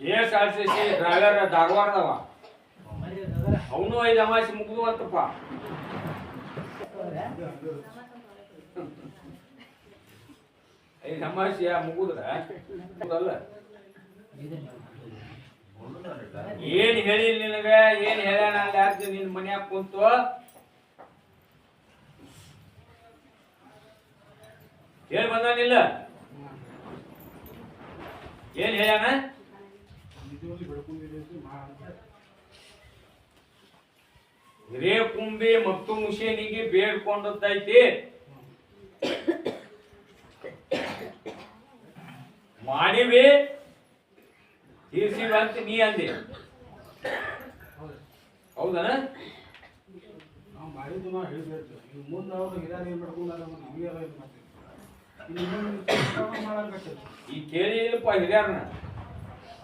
K S driver ಧಾರವಾಡದವ. ಅವನು ಐದು ಅಮಾಸಿ ಮುಗಿದು ಅಂತಪ್ಪ ಐದು ಅಮಾಸಿ ಮುಗಿದ್ರ ಹೌದಲ್ಲ ಏನ್ ಹೇಳಿ ನಿನಗ? ಏನ್ ಹೇಳ್ಯಾನ? ಅಲ್ಲಿ ಯಾಕೆ ನಿನ್ ಮನ್ಯಾಗ ಕುಂತು? ಹೇಳಿ ಬಂದಾನಿಲ್ಲ ಏನ್ ಹೇಳ್ಯಾನ? ಹಿರೇ ಕುಂಬಿ ಮತ್ತು ಮುಷೇನಿಗೆ ಬೇಡ್ಕೊಂಡದ್ದೈತಿ. ಮಾಡಿವಿ. ತೀರ್ಸಿವಿ ಅಂತ ನೀ ಅಂದಿ. ಹೌದಾ? ನಾವು ಮಾಡಿದ್ದು ನಾವು ಹೇಳಿದ್ವಿ ಈಗ ಮುಂದೆ ಅವ್ರು ಹಿರಿಯರು ಏನು ಮಾಡ್ಕೊಂಡಾರ ಏನು ಮಾಡ್ತೀವಿ ಈ ಕೇಳಿ ಇಲ್ಲಪ್ಪ ಹಿರಿಯರ್ನ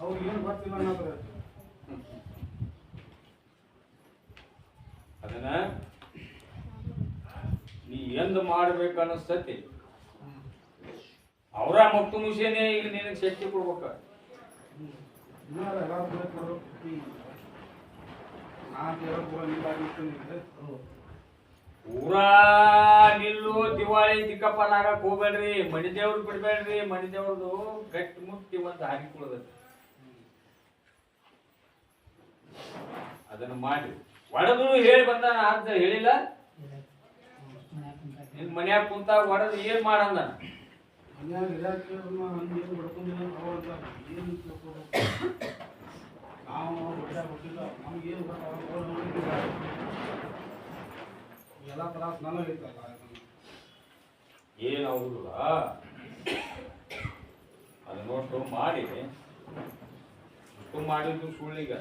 ಅವ್ರಿಗೆ ಏನು ಗೊತ್ತಿಲ್ಲ ಅದನ್ನ ನೀ ಎಂದ ಮಾಡ್ಬೇಕು ಅನಸ್ತತಿ ಅವರ ಮತ್ತು ಮುಷೇನೆ ಈಗ ನಿನಗೆ ಶಕ್ತಿ ಕೊಡ್ಬೇಕ. ಊರಾ ನಿಲ್ಲು ದಿವಾಳಿ ದಿಕ್ಕಪ್ಪಲಾಗಕ್ ಹೋಗ್ಬೇಡ್ರಿ. ಮಣಿದೇವ್ರು ಬಿಡ್ಬೇಡ್ರಿ. ಮಣಿದೇವ್ರದು ಗಟ್ಟಿ ಮುಟ್ಟಿ ಒಂದು ಹಾಕಿಕೊಳ್ಳದೈತಿ ಅದನ್ನ ಮಾಡಿ. ಒಡದು ಹೇಳಿ ಬಂದಾನ ಅಂತ ಹೇಳಿಲ್ಲ? ನಿನ್ ಮನ್ಯಾಗ ಕುಂತಾಗ ಒಡದು ಏನ್ ಮಾಡಂದ? ಏನು ಅವ್ರಲ್ಲ ಅದನ್ನ. ನೋಡ್ಕೊಂಡು ಮಾಡಿ. ಮಾಡಿದ್ದು ಸುಳ್ಳಿಗ.